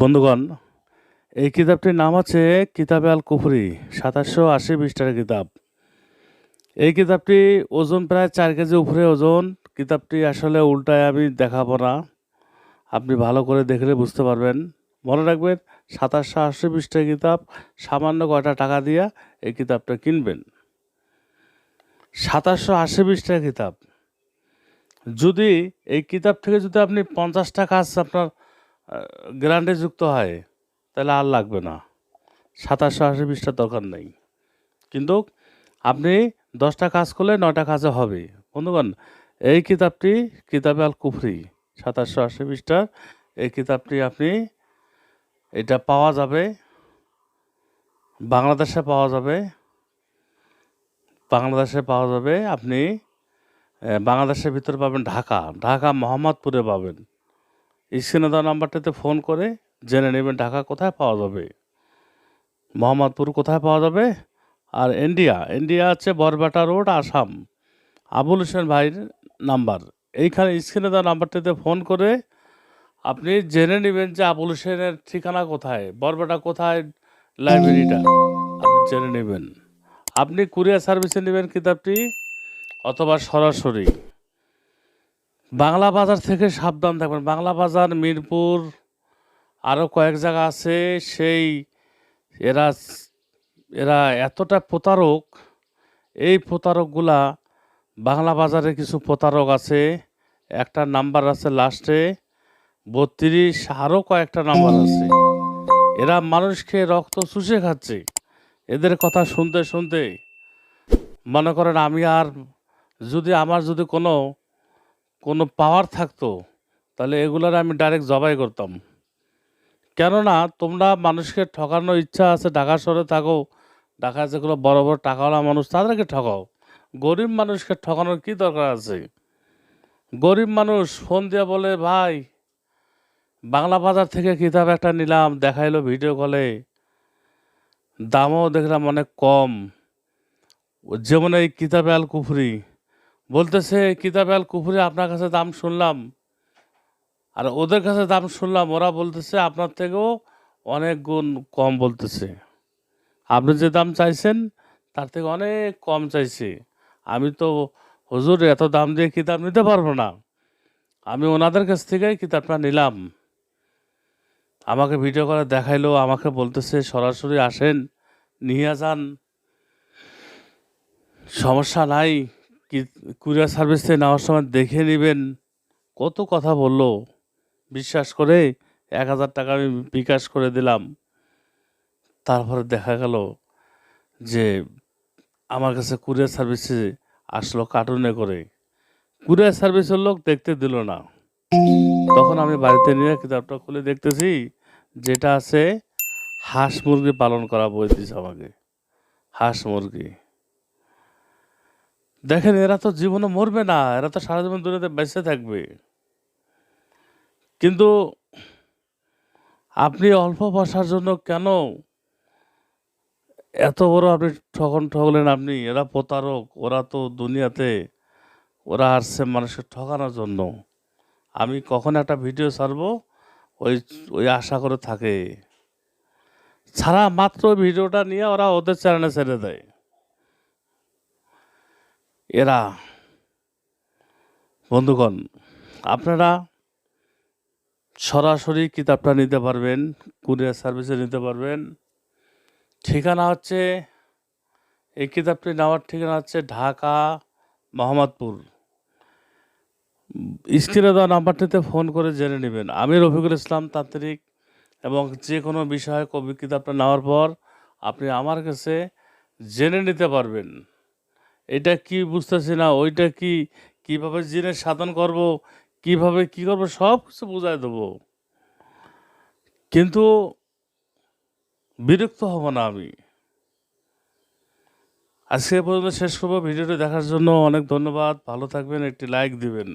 বন্ধুগণ, এই কিতাবটির নাম আছে কিতাবে আল কুফরি সাতাশশো আশি পৃষ্ঠার কিতাব। এই কিতাবটি ওজন প্রায় চার কেজি উপরে ওজন। কিতাবটি আসলে উল্টায় আমি দেখাবো না। আপনি ভালো করে দেখলে বুঝতে পারবেন। মনে রাখবেন, সাতাশশো আশি পৃষ্ঠার কিতাব, সামান্য কয়টা টাকা দিয়া এই কিতাবটা কিনবেন। সাতাশশো আশি পৃষ্ঠার কিতাব। যদি এই কিতাব থেকে যদি আপনি পঞ্চাশটা কাজ আপনার গ্রান্ডে যুক্ত হয়, তাহলে আর লাগবে না। সাতাশশো আশি পৃষ্ঠার দরকার নেই। কিন্তু আপনি দশটা কাজ করলে নয়টা কাজে হবে। বন্ধুগণ, এই কিতাবটি কিতাবে আল কুফরি, সাতাশশো আশি পৃষ্ঠার এই কিতাবটি আপনি, এটা পাওয়া যাবে, বাংলাদেশে পাওয়া যাবে, বাংলাদেশে পাওয়া যাবে আপনি বাংলাদেশের ভিতরে পাবেন ঢাকা। ঢাকা, মোহাম্মদপুরে পাবেন। স্ক্রিনে দেওয়া নাম্বারটাতে ফোন করে জেনে নেবেন ঢাকা কোথায় পাওয়া যাবে। মোহাম্মদপুর কোথায় পাওয়া যাবে। আর ইন্ডিয়া ইন্ডিয়া আছে বরবাটা রোড, আসাম। আবুল হোসেন ভাইয়ের নাম্বার। এইখানে স্ক্রিনে দেওয়া নাম্বারটাতে ফোন করে আপনি জেনে নেবেন যে আবুল হোসেনের ঠিকানা কোথায়, বরবাটা কোথায়, লাইব্রেরিটা। আপনি জেনে নেবেন। আপনি কুরিয়ার সার্ভিসে নেবেন কিতাবটি। অথবা সরাসরি। বাংলা বাজার থেকে সাবধান থাকবেন। বাংলা বাজার, মিরপুর আরও কয়েক জায়গা আছে, সেই এরা এরা এতটা প্রতারক, এই প্রতারকগুলা বাংলা বাজারে কিছু প্রতারক আছে, একটা নাম্বার আছে লাস্টে, বত্রিশ আরও কয়েকটা নাম্বার আছে। এরা মানুষকে রক্ত চুষে খাচ্ছে। এদের কথা শুনতে শুনতে মনে করেন আমি আর যদি আমার যদি কোনো কোনো পাওয়ার থাকতো, তাহলে এগুলোর আমি ডাইরেক্ট জবাই করতাম। কেননা, তোমরা মানুষকে ঠকানোর ইচ্ছা আছে, ঢাকা শহরে থাকো, ঢাকায় যেগুলো বড় বড় টাকাওয়ালা মানুষ, তাদেরকে ঠকাও। গরিব মানুষকে ঠকানোর কি দরকার আছে? গরিব মানুষ ফোন দিয়ে বলে, ভাই, বাংলা বাজার থেকে কিতাব একটা নিলাম, দেখাইলো ভিডিও কলে দামও দেখলাম অনেক কম। যেমন এই কিতাবে আল কুফরি বলতেছে, কিতাবে আল কুফরি, আপনার কাছে দাম শুনলাম। আর ওদের কাছে দাম শুনলাম, ওরা বলতেছে, আপনার থেকেও অনেক গুণ কম বলতেছে। আপনি যে দাম চাইছেন, তার থেকে অনেক কম চাইছে। আমি তো, হুজুর, এত দাম দিয়ে কিতাব নিতে পারব না। আমি ওনাদের কাছ থেকেই কিতাবটা নিলাম। আমাকে ভিডিও করে দেখাইলো, আমাকে বলতেছে, সরাসরি আসেন, নিয়ে যান। সমস্যা নাই। কুরিয়ার সার্ভিস নেওয়ার সময় দেখে নেবেন কত কথা বলল। বিশ্বাস করে এক হাজার টাকা আমি বিকাশ করে দিলাম। তারপরে দেখা গেল যে আমার কাছে কুরিয়ার সার্ভিসে আসলো কার্টুনে করে। কুরিয়ার সার্ভিসের লোক দেখতে দিল না। তখন আমি বাড়িতে নিয়ে কিতাবটা খুলে দেখতেছি, যেটা আছে হাঁস মুরগি পালন করা বই দিয়েছে আমাকে। হাঁস মুরগি। দেখেন, এরা তো জীবনে মরবে না, এরা তো সারা জীবন দুনিয়াতে বেঁচে থাকবে। কিন্তু আপনি অল্প পয়সার জন্য কেন এত বড় আপনি ঠকন ঠকলেন আপনি? এরা প্রতারক, ওরা তো দুনিয়াতে, ওরা আসছে মানুষকে ঠকানোর জন্য। আমি কখন একটা ভিডিও ছাড়বো, ওই ওই আশা করে থাকে। ছাড়া মাত্র ভিডিওটা নিয়ে ওরা ওদের চ্যানেলে ছেড়ে দেয়। এরা, বন্ধুগণ, আপনারা সরাসরি কিতাবটা নিতে পারবেন, কুরিয়ার সার্ভিসে নিতে পারবেন। ঠিকানা হচ্ছে, এই কিতাবটি নেওয়ার ঠিকানা হচ্ছে ঢাকা, মোহাম্মদপুর। স্ক্রিনে দেওয়া নাম্বারটিতে ফোন করে জেনে নেবেন। আমি রফিকুল ইসলাম তান্ত্রিক এবং যে কোনো বিষয়ে কবি কিতাবটা নেওয়ার পর আপনি আমার কাছে জেনে নিতে পারবেন। এটা কি বুঝতেছি না, ওইটা কি, কীভাবে জিনের সাধন করব, কীভাবে কি করব সব কিছু বোঝাই দেবো। কিন্তু বিরক্ত হব না আমি। আজকে পর্যন্ত শেষ করব। ভিডিওটি দেখার জন্য অনেক ধন্যবাদ। ভালো থাকবেন, একটি লাইক দিবেন।